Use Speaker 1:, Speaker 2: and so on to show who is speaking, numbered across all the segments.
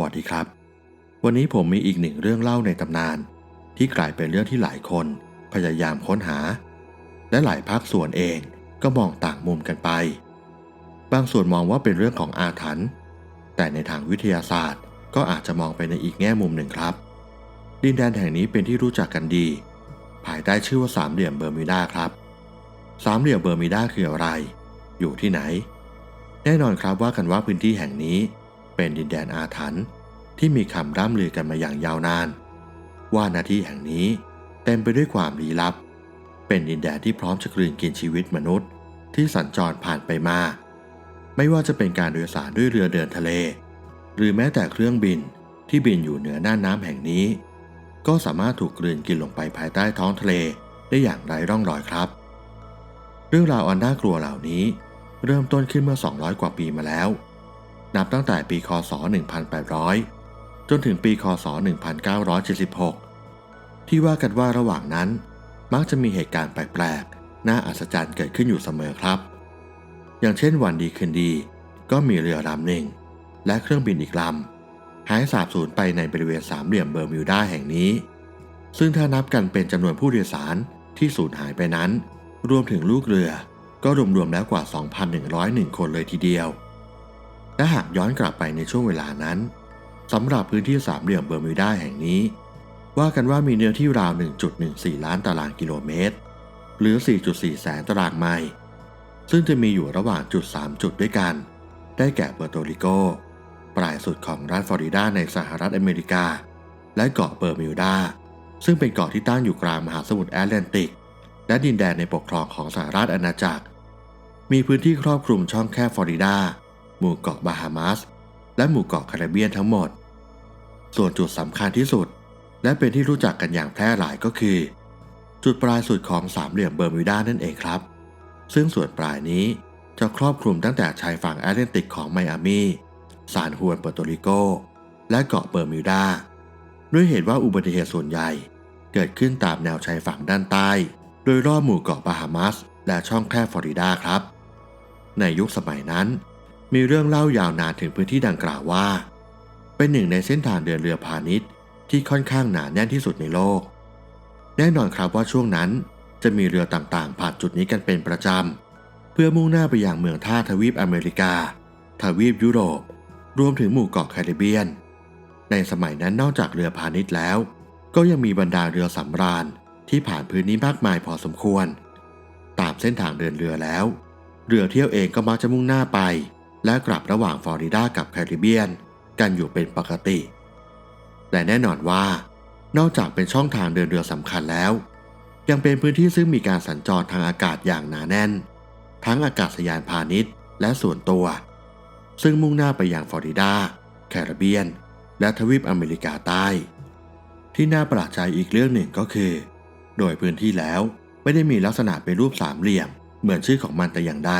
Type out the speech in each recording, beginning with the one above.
Speaker 1: วัสดีครับ วันนี้ผมมีอีกหนึ่งเรื่องเล่าในตำนาน ที่กลายเป็นเรื่องที่หลายคนพยายามค้นหา และหลายภาคส่วนเองก็มองต่างมุมกันไป บางส่วนมองว่าเป็นเรื่องของอาถรรพ์แต่ในทางวิทยาศาสตร์ก็อาจจะมองไปในอีกแง่มุมหนึ่งครับ ดินแดนแห่งนี้เป็นที่รู้จักกันดี ภายใต้ชื่อว่าสามเหลี่ยมเบอร์มิวดาครับ สามเหลี่ยมเบอร์มิวดาคืออะไร อยู่ที่ไหน แน่นอนครับว่ากันว่าพื้นที่แห่งนี้ เป็นดินแดนอาถรรพ์ที่มีคำร่ำลือกันมาอย่างยาวนาน ว่านาที่แห่งนี้เต็มไปด้วยความลี้ลับ เป็นดินแดนที่พร้อมจะกลืนกินชีวิตมนุษย์ ที่สัญจรผ่านไปมา ไม่ว่าจะเป็นการโดยสารด้วยเรือเดินทะเล หรือแม้แต่เครื่องบินที่บินอยู่เหนือหน่านน้ำแห่งนี้ ก็สามารถถูกกลืนกินลงไปภายใต้ท้องทะเลได้อย่างไร้ร่องรอยครับ เรื่องราวอันน่ากลัวเหล่านี้ เริ่มต้นขึ้นเมื่อ 200 กว่าปีมาแล้ว นับตั้งแต่ปีคศ 1800 จนถึงปีคศ 1976 ที่ว่ากันว่าระหว่างนั้น มักจะมีเหตุการณ์แปลกๆ น่าอัศจรรย์เกิดขึ้นอยู่เสมอครับ อย่างเช่นวันดีคืนดี ก็มีเรือลำหนึ่ง และเครื่องบินอีกลำหายสาบสูญไปในบริเวณสามเหลี่ยมเบอร์มิวดาแห่งนี้ ซึ่งถ้านับกันเป็นจำนวนผู้โดยสารที่สูญหายไปนั้น รวมถึงลูกเรือก็รวมๆแล้วกว่า 2,101 คนเลยทีเดียว และหากย้อนกลับไปในช่วงเวลานั้นสำหรับพื้นที่สามเหลี่ยมเบอร์มิวดาแห่งนี้ ว่ากันว่ามีเนื้อที่ราว 1.14 ล้านตารางกิโลเมตร หรือ 4.4 แสนตารางไมล์ซึ่งจะมีอยู่ระหว่างจุด 3 จุดด้วยกัน ได้แก่เปอร์โตริโก ปลายสุดของรัฐฟลอริดาในสหรัฐอเมริกา และเกาะเบอร์มิวดา ซึ่งเป็นเกาะที่ตั้งอยู่กลางมหาสมุทรแอตแลนติก และดินแดนในปกครองของสหรัฐอาณาจักร มีพื้นที่ครอบคลุมช่องแคบฟลอริดา หมู่เกาะบาฮามาส และหมู่เกาะแคริบเบียนทั้งหมด ส่วนจุดสำคัญที่สุด และเป็นที่รู้จักกันอย่างแพร่หลายก็คือ จุดปลายสุดของสามเหลี่ยมเบอร์มิวดานั่นเองครับ ซึ่งส่วนปลายนี้จะครอบคลุมตั้งแต่ชายฝั่งแอตแลนติกของไมอามีซานฮวนเปอร์โตริโก และเกาะเบอร์มิวดา ด้วยเหตุว่าอุบัติเหตุส่วนใหญ่ เกิดขึ้นตามแนวชายฝั่งด้านใต้ โดยรอบหมู่เกาะบาฮามัส และช่องแคบฟลอริดาครับ ในยุคสมัยนั้น มีเรื่องเล่ายาวนานถึงพื้นที่ดังกล่าวว่า เป็นหนึ่งในเส้นทางเดินเรือพาณิชย์ที่ค่อนข้างหนาแน่นที่สุดในโลก แน่นอนครับว่าช่วงนั้นจะมีเรือต่างๆ ผ่านจุดนี้กันเป็นประจำ เพื่อมุ่งหน้าไปยังเมืองท่าทวีปอเมริกา ทวีปยุโรป รวมถึงหมู่เกาะแคริบเบียน ในสมัยนั้นนอกจากเรือพาณิชย์แล้ว ก็ยังมีบรรดาเรือสำราญที่ผ่านพื้นนี้มากมายพอสมควร ตามเส้นทางเดินเรือแล้ว เรือเที่ยวเองก็มักจะมุ่งหน้าไป และกลับระหว่างฟลอริดากับแคริบเบียน กันอยู่เป็นปกติ และแน่นอนว่า นอกจากเป็นช่องทางเดินเรือสำคัญแล้ว ยังเป็นพื้นที่ซึ่งมีการสัญจรทางอากาศอย่างหนาแน่น ทั้งอากาศยานพาณิชย์ และส่วนตัว ซึ่งมุ่งหน้าไปยังฟลอริดา แคริบเบียน และทวีปอเมริกาใต้ ที่น่าประหลาดใจอีกเรื่องหนึ่งก็คือ โดยพื้นที่แล้วไม่ได้มีลักษณะเป็นรูปสามเหลี่ยม เหมือนชื่อของมันแต่อย่างใด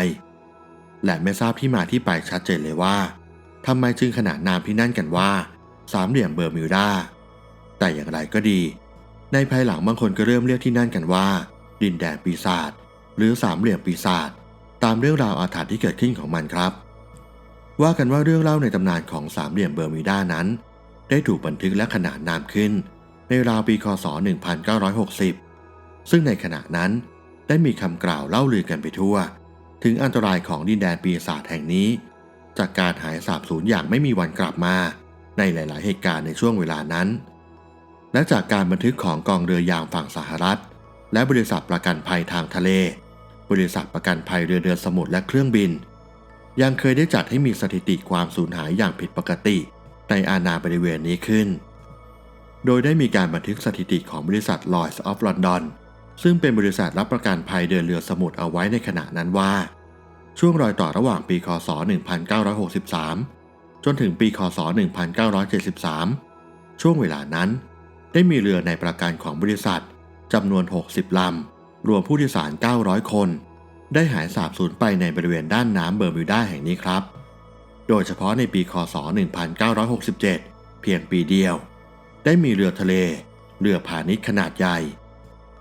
Speaker 1: และไม่ทราบที่มาที่ไปชัดเจนเลยว่าทำไมจึงขนานนามที่นั่นกันว่า สามเหลี่ยมเบอร์มิวดาแต่อย่างไรก็ดี ในภายหลังบางคนก็เริ่มเรียกที่นั่นกันว่า ดินแดนปีศาจหรือสามเหลี่ยมปีศาจตามเรื่องราวอาถรรพ์ที่เกิดขึ้นของมันครับ ว่ากันว่าเรื่องเล่าในตำนานของสามเหลี่ยมเบอร์มิวดานั้น ได้ถูกบันทึกและขนานนามขึ้น ในราวปีคศ 1960 ซึ่งในขณะนั้นได้มีคำกล่าวเล่าลือกันไปทั่ว ถึงอันตรายของดินแดนปีศาจแห่งนี้ จากการหายสาบสูญอย่างไม่มีวันกลับมา ในหลาย ๆ เหตุการณ์ในช่วงเวลานั้น และจากการบันทึกของกองเรือยางฝั่งสหรัฐ และบริษัทประกันภัยทางทะเล บริษัทประกันภัยเรือเดินสมุทรและเครื่องบิน ยังเคยได้จัดให้มีสถิติความสูญหายอย่างผิดปกติในอาณาบริเวณนี้ขึ้น โดยได้มีการบันทึกสถิติของบริษัท Lloyds of London ซึ่งเป็นบริษัทรับประกันภัยเดินเรือสมุทรเอาไว้ในขณะนั้นว่า ช่วงรอยต่อระหว่างปีคศ 1963 จนถึงปีคศ 1973 ช่วงเวลานั้น ได้มีเรือในประกันของบริษัทจำนวน 60 ลำ รวมผู้โดยสาร 900 คน ได้หายสาบสูญไปในบริเวณด้านน้ำเบอร์มิวดาแห่งนี้ครับ โดยเฉพาะในปีคศ 1967 เพียงปีเดียว ได้มีเรือทะเล เรือพาณิชย์ขนาดใหญ่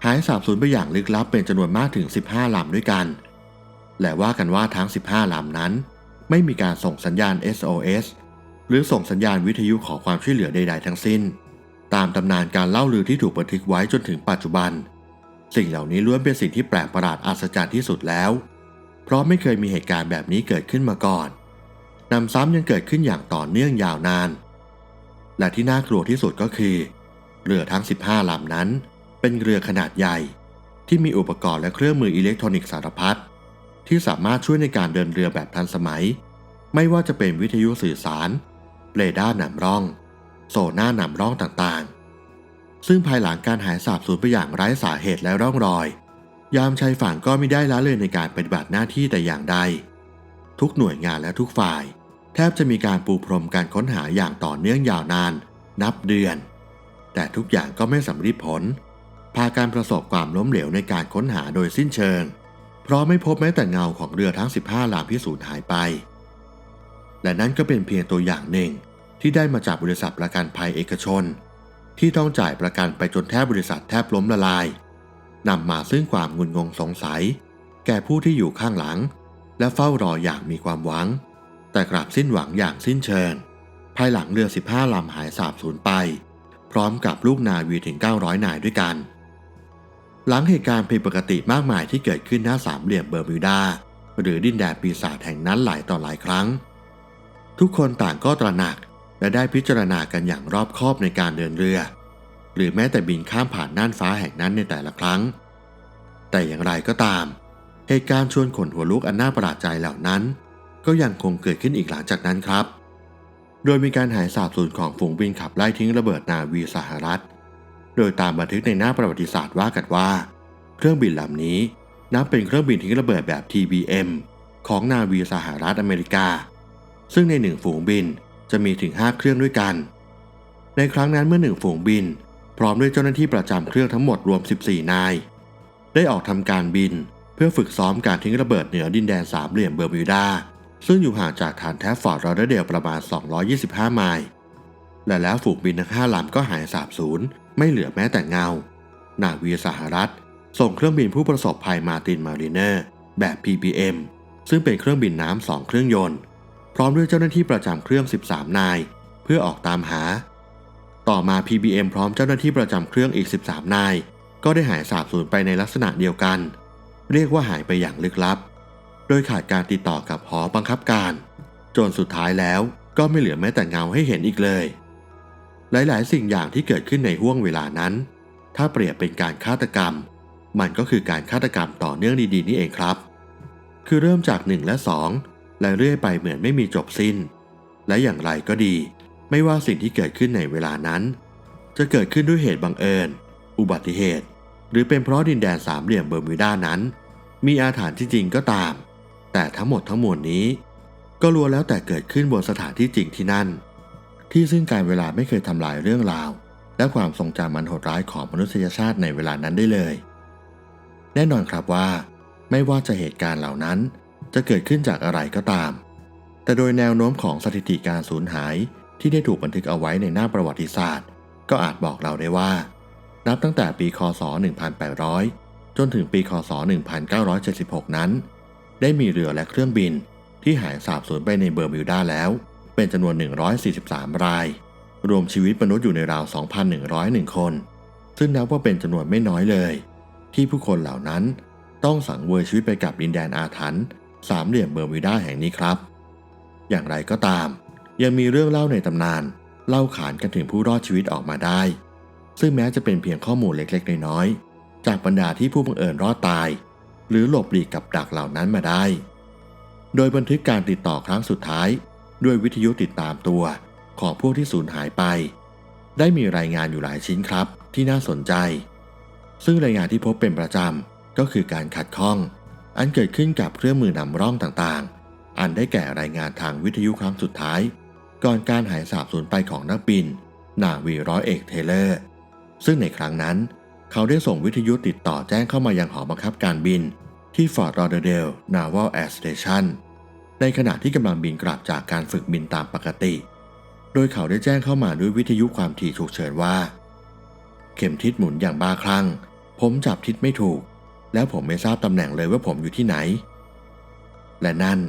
Speaker 1: หายสาบสูญไปอย่างลึกลับเป็นจำนวนมากถึง 15ลำด้วยกัน และว่ากันว่าทั้ง 15ลำนั้น ไม่มีการส่งสัญญาณ SOS หรือส่งสัญญาณวิทยุขอความช่วยเหลือใด ๆ ทั้งสิ้น ตามตำนานการเล่าลือที่ถูกบันทึกไว้จนถึงปัจจุบัน สิ่งเหล่านี้ล้วนเป็นสิ่งที่แปลกประหลาดอัศจรรย์ที่สุดแล้ว เพราะไม่เคยมีเหตุการณ์แบบนี้เกิดขึ้นมาก่อนนำซ้ำยังเกิดขึ้นอย่างต่อเนื่องยาวนาน และที่น่ากลัวที่สุดก็คือเรือทั้ง 15ลำนั้น เป็นเรือขนาดใหญ่ ที่มีอุปกรณ์และเครื่องมืออิเล็กทรอนิกส์สารพัดที่สามารถช่วยในการเดินเรือแบบทันสมัย ไม่ว่าจะเป็นวิทยุสื่อสาร เรดาร์นำร่อง โซน่านำร่องต่างๆ ซึ่งภายหลังการหายสาบสูญไปอย่างไร้สาเหตุและร่องรอย ยามชายฝั่งก็ไม่ได้ละเลยในการปฏิบัติหน้าที่แต่อย่างใด ทุกหน่วยงานและทุกฝ่าย แทบจะมีการปูพรมการค้นหาอย่างต่อเนื่องยาวนาน นับเดือน แต่ทุกอย่างก็ไม่สำเร็จผล พาการประสบความล้มเหลวในการค้นหาโดยสิ้นเชิง เพราะไม่พบแม้แต่เงาของเรือทั้ง 15ลำที่สูญหายไป และนั่นก็เป็นเพียงตัวอย่างหนึ่งที่ได้มาจากบริษัทประกันภัยเอกชน ที่ต้องจ่ายประกันไปจนแทบบริษัทแทบล้มละลายนำมาซึ่งความงุนงงสงสัย แก่ผู้ที่อยู่ข้างหลัง และเฝ้ารออย่างมีความหวัง แต่กลับสิ้นหวังอย่างสิ้นเชิง ภายหลังเรือ 15 ลำหายสาบสูญไป พร้อมกับลูกนาวีถึง 900 นายด้วยกัน หลังเหตุการณ์ผิดปกติมากมายที่เกิดขึ้นหน้าสามเหลี่ยมเบอร์มิวดา หรือดินแดนปีศาจแห่งนั้นหลายต่อหลายครั้ง ทุกคนต่างก็ตระหนักและได้พิจารณากันอย่างรอบคอบในการเดินเรือ หรือแม้แต่บินข้ามผ่านน่านฟ้าแห่งนั้นในแต่ละครั้ง แต่อย่างไรก็ตาม เหตุการณ์ชวนขนหัวลุกอันน่าประหลาดใจเหล่านั้น ก็ยังคงเกิดขึ้นอีกหลังจากนั้นครับ โดยมีการหายสาบสูญของฝูงบินขับไล่ทิ้งระเบิดนาวีสหรัฐ โดยตามบันทึกในหน้าประวัติศาสตร์ว่ากันว่า เครื่องบินลำนี้นับเป็นเครื่องบินทิ้งระเบิดแบบ TBM ของนาวีสหรัฐอเมริกา ซึ่งในหนึ่งฝูงบินจะมีถึง 5 เครื่องด้วยกัน ในครั้งนั้นเมื่อหนึ่งฝูงบิน พร้อมด้วยเจ้าหน้าที่ประจำเครื่องทั้งหมดรวม 14 นาย ได้ออกทำการบินเพื่อฝึกซ้อมการทิ้งระเบิดเหนือดินแดนสามเหลี่ยมเบอร์มิวดา ซึ่งอยู่ห่างจากฐานแทฟฟอร์ดรอเดเดลประมาณ 225 ไมล์ และแล้วฝูงบินทั้งห้าลำก็หายสาบสูญ ไม่เหลือแม้แต่เงา นาวีสหรัฐ ส่งเครื่องบินผู้ประสบภัยมาตินมารีเนอร์ แบบ PPM ซึ่งเป็นเครื่องบินน้ำสองเครื่องยนต์ พร้อมด้วยเจ้าหน้าที่ประจำเครื่อง 13 นาย เพื่อออกตามหา ต่อมา PBM พร้อมเจ้าหน้าที่ประจำเครื่องอีก 13 นาย ก็ได้หายสาบสูญไปในลักษณะเดียวกัน เรียกว่าหายไปอย่างลึกลับ โดยขาดการติดต่อกับหอบังคับการ จนสุดท้ายแล้วก็ไม่เหลือแม้แต่เงาให้เห็นอีกเลย หลายๆ สิ่งอย่างที่เกิดขึ้นในห่วงเวลานั้น ถ้าเปรียบเป็นการฆาตกรรม มันก็คือการฆาตกรรมต่อเนื่องดีๆนี่เองครับ คือเริ่มจาก 1 และ 2 และเรื่อยไปเหมือนไม่มีจบสิ้น และอย่างไรก็ดี ไม่ว่าสิ่งที่เกิดขึ้นในเวลานั้น จะเกิดขึ้นด้วยเหตุบังเอิญ อุบัติเหตุ หรือเป็นเพราะดินแดนสามเหลี่ยมเบอร์มิวดานั้น มีอาถรรพ์ที่จริงก็ตาม แต่ทั้งหมดทั้งมวลนี้ ก็ล้วนแล้วแต่เกิดขึ้นบนสถานที่จริงที่นั่น ที่ซึ่งการเวลาไม่เคยทำลายเรื่องราว และความทรงจำมันโหดร้ายของมนุษยชาติในเวลานั้นได้เลย แน่นอนครับว่า ไม่ว่าจะเหตุการณ์เหล่านั้น จะเกิดขึ้นจากอะไรก็ตาม แต่โดยแนวโน้มของสถิติการสูญหายที่ได้ถูกบันทึกเอาไว้ในหน้าประวัติศาสตร์ ก็อาจบอกเราได้ว่า นับตั้งแต่ปีคศ 1800 จนถึงปีคศ 1976 นั้น ได้มีเรือและเครื่องบินที่หายสาบสูญไปในเบอร์มิวดาแล้ว เป็นจำนวน 143 ราย รวมชีวิตมนุษย์อยู่ในราว 2,101 คน ซึ่งนับว่าเป็นจำนวนไม่น้อยเลย ที่ผู้คนเหล่านั้นต้องสังเวยชีวิตไปกับดินแดนอาถรรพ์สามเหลี่ยมเบอร์มิวดาแห่งนี้ครับ อย่างไรก็ตาม ยังมีเรื่องเล่าในตำนาน เล่าขานกันถึงผู้รอดชีวิตออกมาได้ ซึ่งแม้จะเป็นเพียงข้อมูลเล็กๆ น้อยๆ จากบรรดาที่ผู้บังเอิญรอดตาย หรือหลบหลีกกับดักเหล่านั้นมาได้ โดยบันทึกการติดต่อครั้งสุดท้าย ด้วยวิทยุติดตามตัวของพวกที่สูญหายไป ได้มีรายงานอยู่หลายชิ้นครับที่น่าสนใจ ซึ่งรายงานที่พบเป็นประจำก็คือการขัดข้อง อันเกิดขึ้นกับเครื่องมือนำร่องต่างๆ อันได้แก่รายงานทางวิทยุครั้งสุดท้าย ก่อนการหายสาบสูญไปของนักบิน นาวีร้อยเอกเทเลอร์ ซึ่งในครั้งนั้น เขาได้ส่งวิทยุติดต่อแจ้งเข้ามายังหอบังคับการบินที่ฟอร์ดรอเดเดล Naval Air Station ในขณะที่กำลังบินกลับจากการฝึกบินตามปกติ โดยเขาได้แจ้งเข้ามาด้วยวิทยุความถี่ฉุกเฉินว่า เข็มทิศหมุนอย่างบ้าคลั่ง ผมจับทิศไม่ถูก แล้วผมไม่ทราบตำแหน่งเลยว่าผมอยู่ที่ไหน และนั่น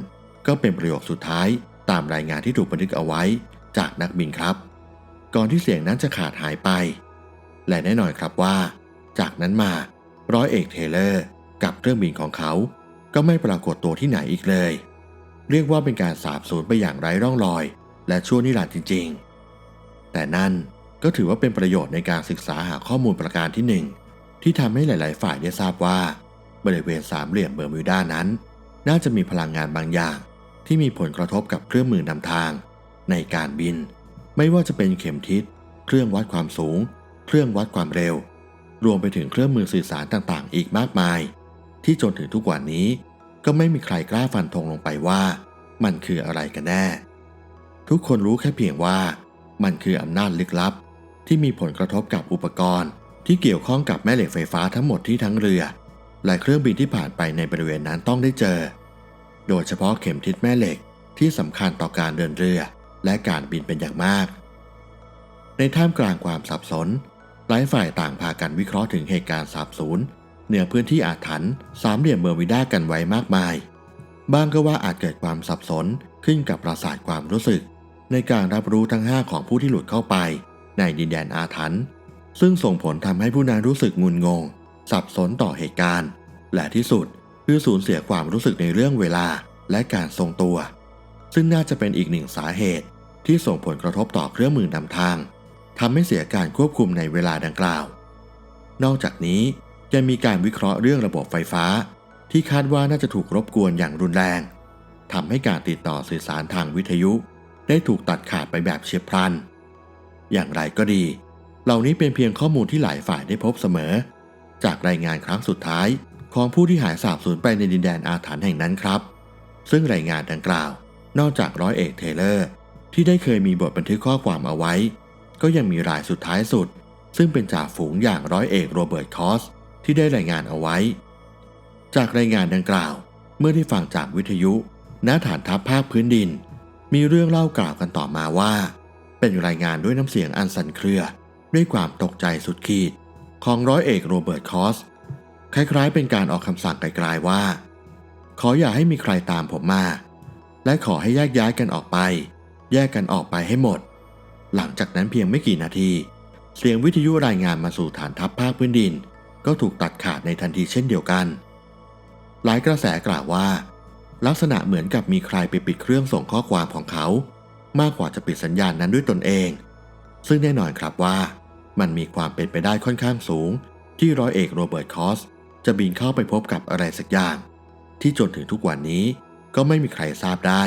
Speaker 1: ก็เป็นประโยคสุดท้ายตามรายงานที่ถูกบันทึกเอาไว้จากนักบินครับ ก่อนที่เสียงนั้นจะขาดหายไป และแน่นอนครับว่า จากนั้นมาร้อยเอกเทเลอร์กับเครื่องบินของเขาก็ไม่ปรากฏตัวที่ไหนอีกเลย เรียกว่าเป็นการสาบสูญไปอย่างไร้ร่องรอย และชั่วนิรันดร์จริง ๆ แต่นั่นก็ถือว่าเป็นประโยชน์ในการศึกษาหาข้อมูลประการที่หนึ่งที่ทำให้หลาย ๆ ฝ่ายได้ทราบว่าบริเวณสามเหลี่ยมเบอร์มิวดานั้น น่าจะมีพลังงานบางอย่าง ที่มีผลกระทบกับเครื่องมือนำทาง ในการบิน ไม่ว่าจะเป็นเข็มทิศ เครื่องวัดความสูง เครื่องวัดความเร็ว รวมไปถึงเครื่องมือสื่อสารต่าง ๆ อีกมากมาย ที่จนถึงทุกวันนี้ ก็ไม่มีใครกล้าฟันธงลงไปว่า มันคืออะไรกันแน่ ทุกคนรู้แค่เพียงว่า มันคืออำนาจลึกลับ ที่มีผลกระทบกับอุปกรณ์ ที่เกี่ยวข้องกับแม่เหล็กไฟฟ้าทั้งหมดที่ทั้งเรือ และเครื่องบินที่ผ่านไปในบริเวณนั้นต้องได้เจอ โดยเฉพาะเข็มทิศแม่เหล็กที่สำคัญต่อการเดินเรือ และการบินเป็นอย่างมาก ในท่ามกลางความสับสนหลายฝ่ายต่างพากันวิเคราะห์ถึงเหตุการณ์สาบสูญ เหนือพื้นที่อาถรรพ์สามเหลี่ยมเบอร์มิวด้ากันไว้มากมาย บางก็ว่าอาจเกิดความสับสนขึ้นกับประสาทความรู้สึก ในการรับรู้ทั้ง 5 ของผู้ที่หลุดเข้าไป ในดินแดนอาถรรพ์ซึ่งส่งผลทำให้ผู้นั้นรู้สึกงุนงง สับสนต่อเหตุการณ์ และที่สุดคือสูญเสียความรู้สึกในเรื่องเวลาและการทรงตัว ซึ่งน่าจะเป็นอีกหนึ่งสาเหตุที่ส่งผลกระทบต่อเครื่องมือนำทางทำให้เสียการควบคุมในเวลาดังกล่าว นอกจากนี้ ยังมีการวิเคราะห์เรื่องระบบไฟฟ้า ที่คาดว่าน่าจะถูกรบกวนอย่างรุนแรงทำให้การติดต่อสื่อสารทางวิทยุ ได้ถูกตัดขาดไปแบบเฉียบพลัน อย่างไรก็ดี เหล่านี้เป็นเพียงข้อมูลที่หลายฝ่ายได้พบเสมอ จากรายงานครั้งสุดท้ายของผู้ที่หายสาบสูญไปในดินแดนอาถรรพ์แห่งนั้นครับ ซึ่งรายงานดังกล่าว นอกจากร้อยเอกเทเลอร์ ที่ได้เคยมีบทบันทึกข้อความเอาไว้ ก็ยังมีรายสุดท้ายสุด ซึ่งเป็นจ่าฝูงอย่างร้อยเอกโรเบิร์ตคอส ที่ได้รายงานเอาไว้ จากรายงานดังกล่าว เมื่อได้ฟังจากวิทยุณฐานทัพภาคพื้นดิน มีเรื่องเล่ากล่าวกันต่อมาว่า เป็นรายงานด้วยน้ำเสียงอันสั่นเครือ ด้วยความตกใจสุดขีด ของร้อยเอกโรเบิร์ตคอสคล้ายๆ เป็นการออกคำสั่งไกลๆว่า ขออย่าให้มีใครตามผมมา และขอให้แยกย้ายกันออกไป แยกกันออกไปให้หมด หลังจากนั้นเพียงไม่กี่นาที เสียงวิทยุรายงานมาสู่ฐานทัพภาคพื้นดิน ก็ถูกตัดขาดในทันทีเช่นเดียวกัน หลายกระแสกล่าวว่า ลักษณะเหมือนกับมีใครไปปิดเครื่องส่งข้อความของเขา มากกว่าจะปิดสัญญาณนั้นด้วยตนเอง ซึ่งแน่นอนครับว่า มันมีความเป็นไปได้ค่อนข้างสูง ที่ร้อยเอกโรเบิร์ตคอสจะบินเข้าไปพบกับอะไรสักอย่าง ที่จนถึงทุกวันนี้ก็ไม่มีใครทราบได้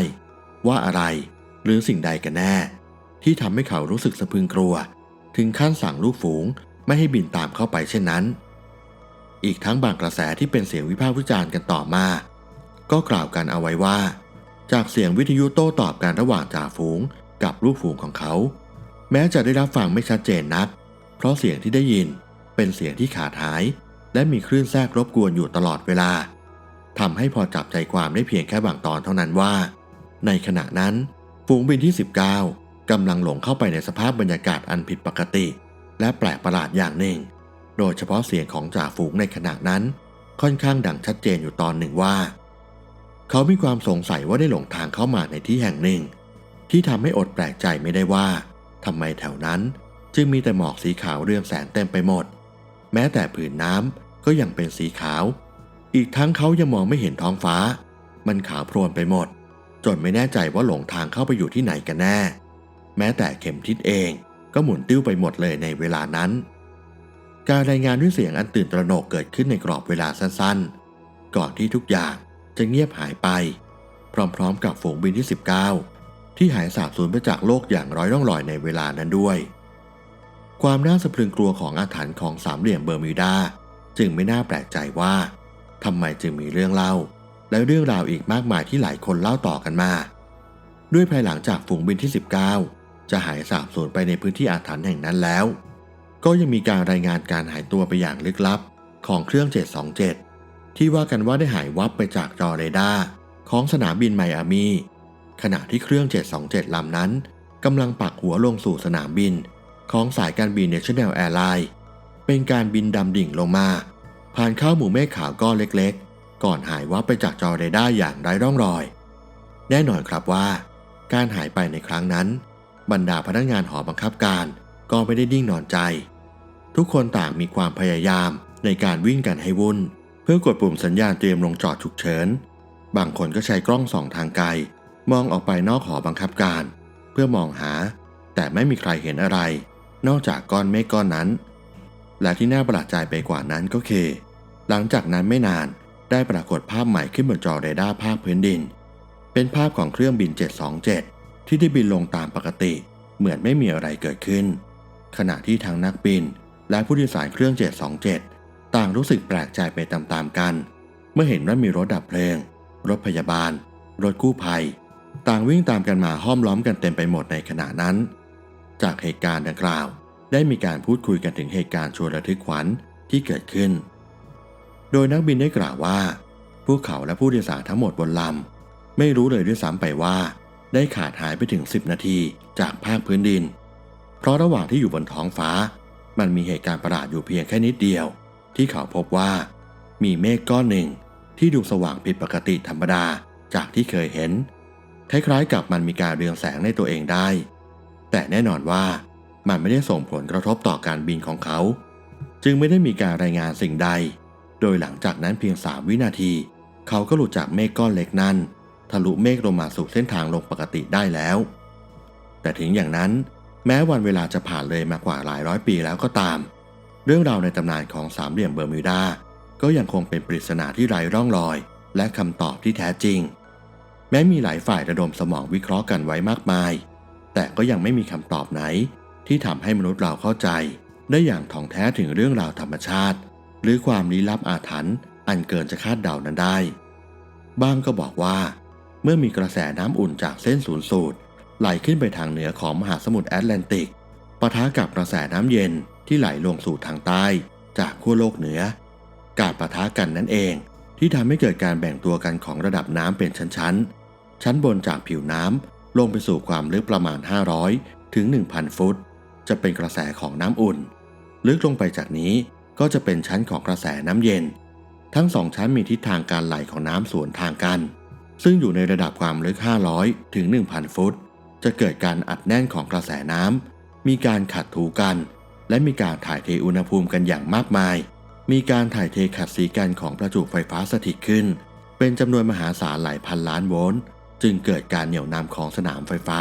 Speaker 1: ว่าอะไรหรือสิ่งใดกันแน่ ที่ทำให้เขารู้สึกสะพึงกลัว ถึงขั้นสั่งลูกฝูงไม่ให้บินตามเข้าไปเช่นนั้น อีกทั้งบางกระแสที่เป็นเสียงวิพากษ์วิจารณ์กันต่อมา ก็กล่าวกันเอาไว้ว่า จากเสียงวิทยุโต้ตอบกันระหว่างจ่าฝูงกับลูกฝูงของเขา แม้จะได้รับฟังไม่ชัดเจนนัก เพราะเสียงที่ได้ยินเป็นเสียงที่ขาดหาย และมีคลื่นแทรกรบกวนอยู่ตลอดเวลาทำให้พอจับใจความได้เพียงแค่บางตอนเท่านั้นว่า ในขณะนั้นฝูงบินที่ 19กำลังหลงเข้าไปในสภาพบรรยากาศอันผิดปกติ และแปลกประหลาดอย่างหนึ่ง โดยเฉพาะเสียงของจ่าฝูงในขณะนั้น ค่อนข้างดังชัดเจนอยู่ตอนหนึ่งว่า เขามีความสงสัยว่าได้หลงทางเข้ามาในที่แห่งหนึ่ง ที่ทำให้อดแปลกใจไม่ได้ว่าทำไมแถวนั้น จึงมีแต่หมอกสีขาวเรืองแสงเต็มไปหมด แม้แต่ผืนน้ำก็ยังเป็นสีขาว อีกทั้งเขายังมองไม่เห็นท้องฟ้า มันขาวโพลนไปหมด จนไม่แน่ใจว่าหลงทางเข้าไปอยู่ที่ไหนกันแน่ แม้แต่เข็มทิศเองก็หมุนติ้วไปหมดเลยในเวลานั้น การรายงานด้วยเสียงอันตื่นตระหนกเกิดขึ้นในกรอบเวลาสั้นๆ ก่อนที่ทุกอย่างจะเงียบหายไป พร้อมๆ กับฝูงบินที่ 19 ที่หายสาบสูญไปจากโลกอย่างร้อยร่องรอยในเวลานั้นด้วย ความน่าสะพรึงกลัวของอาถรรพ์ของสามเหลี่ยมเบอร์มิวดา จึงไม่น่าแปลกใจว่าทำไมจึงมีเรื่องเล่า และเรื่องราวอีกมากมายที่หลายคนเล่าต่อกันมาด้วยภายหลังจากฝูงบินที่ 19 จะหายสาบสูญไปในพื้นที่อาถรรพ์แห่งนั้นแล้ว ก็ยังมีการรายงานการหายตัวไปอย่างลึกลับ ของเครื่อง 727 ที่ว่ากันว่าได้หายวับไปจากจอเรดาร์ของสนามบินไมอามีขณะที่เครื่อง 727 ลำนั้นกำลังปักหัวลงสู่สนามบิน ของสายการบิน National Airlines เป็นการบินดำดิ่งลงมา ผ่านเข้าหมู่เมฆขาวก้อนเล็กๆ ก่อนหายวับไปจากจอเรดาร์อย่างไร้ร่องรอย แน่นอนครับว่า การหายไปในครั้งนั้น บรรดาพนักงานหอบังคับการ ก็ไม่ได้นิ่งนอนใจ ทุกคนต่างมีความพยายามในการวิ่งกันให้วุ่น เพื่อกดปุ่มสัญญาณเตรียมลงจอดฉุกเฉิน บางคนก็ใช้กล้องส่องทางไกล มองออกไปนอกหอบังคับการ เพื่อมองหา แต่ไม่มีใครเห็นอะไร นอกจากก้อนเมฆก้อนนั้น และที่น่าประหลาดใจไปกว่านั้นก็คือ หลังจากนั้นไม่นานได้ปรากฏภาพใหม่ขึ้นบนจอเรดาร์ภาคพื้นดิน เป็นภาพของเครื่องบิน 727 ที่ได้บินลงตามปกติ เหมือนไม่มีอะไรเกิดขึ้น ขณะที่ทั้งนักบิน และผู้โดยสารเครื่อง 727 ต่างรู้สึกแปลกใจไปตามๆกัน เมื่อเห็นว่ามีรถดับเพลิง รถพยาบาล รถกู้ภัย ต่างวิ่งตามกันมาห้อมล้อมกันเต็มไปหมดในขณะนั้น จากเหตุการณ์ดังกล่าว ได้มีการพูดคุยกันถึงเหตุการณ์ชวนระทึกขวัญที่เกิดขึ้น โดยนักบินได้กล่าวว่าพวกเขาและผู้โดยสารทั้งหมดบนลำไม่รู้เลยด้วยซ้ำไปว่า ได้ขาดหายไปถึง 10 นาทีจากภาคพื้นดิน เพราะระหว่างที่อยู่บนท้องฟ้า มันมีเหตุการณ์ประหลาดอยู่เพียงแค่นิดเดียว ที่เขาพบว่ามีเมฆก้อนหนึ่งที่ดูสว่างผิดปกติธรรมดาจากที่เคยเห็น คล้ายๆ กับมันมีการเรืองแสงในตัวเองได้ แต่แน่นอนว่ามันไม่ได้ส่งผลกระทบต่อการบินของเขา จึงไม่ได้มีการรายงานสิ่งใด โดยหลังจากนั้นเพียง3วินาที เขาก็หลุดจากเมฆก้อนเล็กนั้น ทะลุเมฆลงมาสู่เส้นทางลงปกติได้แล้ว แต่ถึงอย่างนั้น แม้วันเวลาจะผ่านเลยมากว่าหลายร้อยปีแล้วก็ตาม เรื่องราวในตำนานของสามเหลี่ยมเบอร์มิวดา ก็ยังคงเป็นปริศนาที่ไร้ร่องรอย และคำตอบที่แท้จริง แม้มีหลายฝ่ายระดมสมองวิเคราะห์กันไว้มากมาย แต่ก็ยังไม่มีคำตอบไหน ที่ทำให้มนุษย์เราเข้าใจ ได้อย่างถ่องแท้ถึงเรื่องราวธรรมชาติ หรือความลี้ลับอาถรรพ์อันเกินจะคาดเดานั้นได้ บ้างก็บอกว่า เมื่อมีกระแสน้ำอุ่นจากเส้นศูนย์สูตร ไหลขึ้นไปทางเหนือของมหาสมุทรแอตแลนติกปะทะกับกระแสน้ำเย็นที่ไหลลงสู่ทางใต้ จากขั้วโลกเหนือ การปะทะกันนั่นเอง ที่ทำให้เกิดการแบ่งตัวกันของระดับน้ำเป็นชั้นๆ ชั้นบนจากผิวน้ำลงไปสู่ความลึกประมาณ 500 ถึง 1,000 ฟุต จะเป็นกระแสของน้ำอุ่น ลึกลงไปจากนี้ก็จะเป็นชั้นของกระแสน้ำเย็น ทั้งสองชั้นมีทิศทางการไหลของน้ำสวนทางกัน ซึ่งอยู่ในระดับความลึก 500 ถึง 1,000 ฟุต จะเกิดการอัดแน่นของกระแสน้ำมีการขัดถูกัน และมีการถ่ายเทอุณหภูมิกันอย่างมากมาย มีการถ่ายเทขัดสีกันของประจุไฟฟ้าสถิตขึ้น เป็นจำนวนมหาศาลหลายพันล้านโวลต์จึงเกิดการเหนี่ยวนำของสนามไฟฟ้า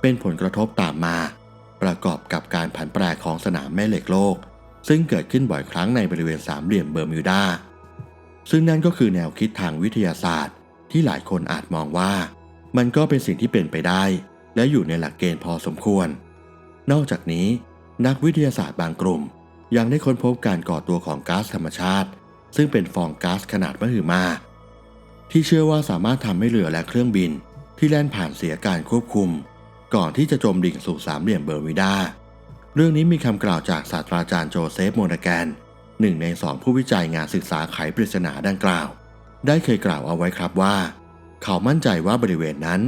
Speaker 1: เป็นผลกระทบตามมา ประกอบกับการผันแปรของสนามแม่เหล็กโลก ซึ่งเกิดขึ้นบ่อยครั้งในบริเวณสามเหลี่ยมเบอร์มิวดาซึ่งนั่นก็คือแนวคิดทางวิทยาศาสตร์ ที่หลายคนอาจมองว่า มันก็เป็นสิ่งที่เป็นไปได้ และอยู่ในหลักเกณฑ์พอสมควร นอกจากนี้ นักวิทยาศาสตร์บางกลุ่ม ยังได้ค้นพบการก่อตัวของก๊าซธรรมชาติ ซึ่งเป็นฟองก๊าซขนาดมหึมา ที่เชื่อว่าสามารถทำให้เรือและเครื่องบิน ที่แล่นผ่านเสียการควบคุม ก่อนที่จะจมดิ่งสู่สามเหลี่ยมเบอร์มิวดา เรื่องนี้มีคำกล่าวจากศาสตราจารย์โจเซฟโมนาแกนหนึ่งในสองผู้วิจัยงานศึกษาไขปริศนาดังกล่าว ได้เคยกล่าวเอาไว้ครับว่า เขามั่นใจว่าบริเวณนั้น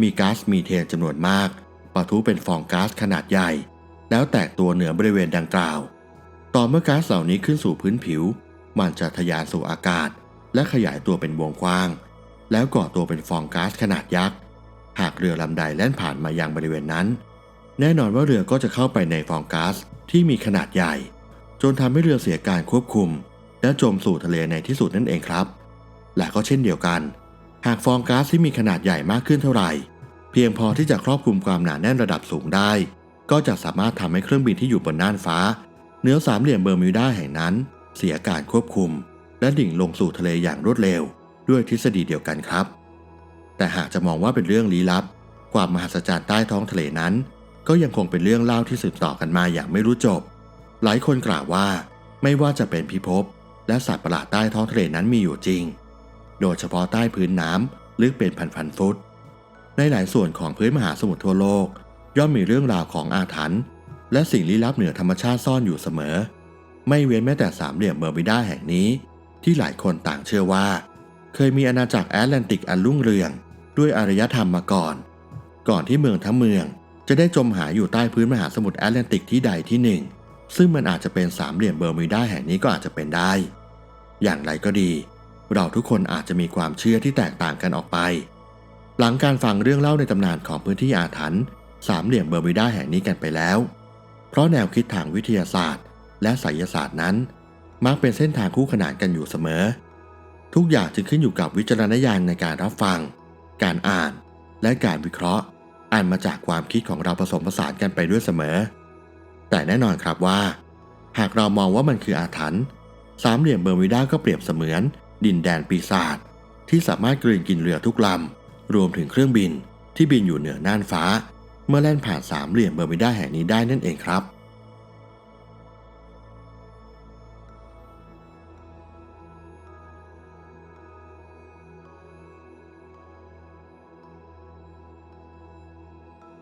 Speaker 1: มีก๊าซมีเทนจำนวนมากปะทุเป็นฟองก๊าซขนาดใหญ่ แล้วแตกตัวเหนือบริเวณดังกล่าว ต่อเมื่อก๊าซเหล่านี้ขึ้นสู่พื้นผิว มันจะทะยานสู่อากาศ และขยายตัวเป็นวงกว้าง แล้วก่อตัวเป็นฟองก๊าซขนาดยักษ์ หากเรือลำใดแล่นผ่านมายังบริเวณนั้น แน่นอนว่าเรือก็จะเข้าไปในฟองก๊าซที่มีขนาดใหญ่ จนทำให้เรือเสียการควบคุม และจมสู่ทะเลในที่สุดนั่นเองครับ และก็เช่นเดียวกัน หากฟองก๊าซที่มีขนาดใหญ่มากขึ้นเท่าไหร่ เพียงพอที่จะครอบคลุมความหนาแน่นระดับสูงได้ ก็จะสามารถทำให้เครื่องบินที่อยู่บนน่านฟ้าเหนือสามเหลี่ยมเบอร์มิวดาแห่งนั้น เสียการควบคุม และดิ่งลงสู่ทะเลอย่างรวดเร็ว ด้วยทฤษฎีเดียวกันครับ แต่หากจะมองว่าเป็นเรื่องลี้ลับ ความมหัศจรรย์ใต้ท้องทะเลนั้น ก็ยังคงเป็นเรื่องเล่าที่สืบต่อกันมาอย่างไม่รู้จบ หลายคนกล่าวว่า ไม่ว่าจะเป็นพิภพและสัตว์ประหลาดใต้ท้องทะเลนั้นมีอยู่จริง โดยเฉพาะใต้พื้นน้ำลึกเป็นพันๆฟุต ในหลายส่วนของพื้นมหาสมุทรทั่วโลก ย่อมมีเรื่องราวของอาถรรพ์และสิ่งลี้ลับเหนือธรรมชาติซ่อนอยู่เสมอ ไม่เว้นแม้แต่สามเหลี่ยมเบอร์มิวดาแห่งนี้ ที่หลายคนต่างเชื่อว่า เคยมีอาณาจักรแอตแลนติกอันรุ่งเรือง ด้วยอารยธรรมมาก่อน ก่อนที่เมืองทั้งเมืองจะได้จมหายอยู่ใต้พื้นมหาสมุทรแอตแลนติกที่ใดที่หนึ่ง ซึ่งมันอาจจะเป็นสามเหลี่ยมเบอร์มิวดาแห่งนี้ก็อาจจะเป็นได้ อย่างไรก็ดี เราทุกคนอาจจะมีความเชื่อที่แตกต่างกันออกไป หลังการฟังเรื่องเล่าในตำนานของพื้นที่อาถรรพ์สามเหลี่ยมเบอร์มิวดาแห่งนี้กันไปแล้ว เพราะแนวคิดทางวิทยาศาสตร์ และไสยศาสตร์นั้น มักเป็นเส้นทางคู่ขนานกันอยู่เสมอ ทุกอย่างจึงขึ้นอยู่กับวิจารณญาณในการรับฟัง การอ่านและการวิเคราะห์อ่านมาจากความคิดของเราผสมผสานกันไปด้วยเสมอ แต่แน่นอนครับว่า หากเรามองว่ามันคืออาถรรพ์สามเหลี่ยมเบอร์มิวดาก็เปรียบเสมือน ดินแดนปีศาจที่สามารถกลืนกินเรือทุกลำ รวมถึงเครื่องบินที่บินอยู่เหนือน่านฟ้า เมื่อแล่นผ่านสามเหลี่ยมเบอร์มิวดาแห่งนี้ได้นั่นเองครับ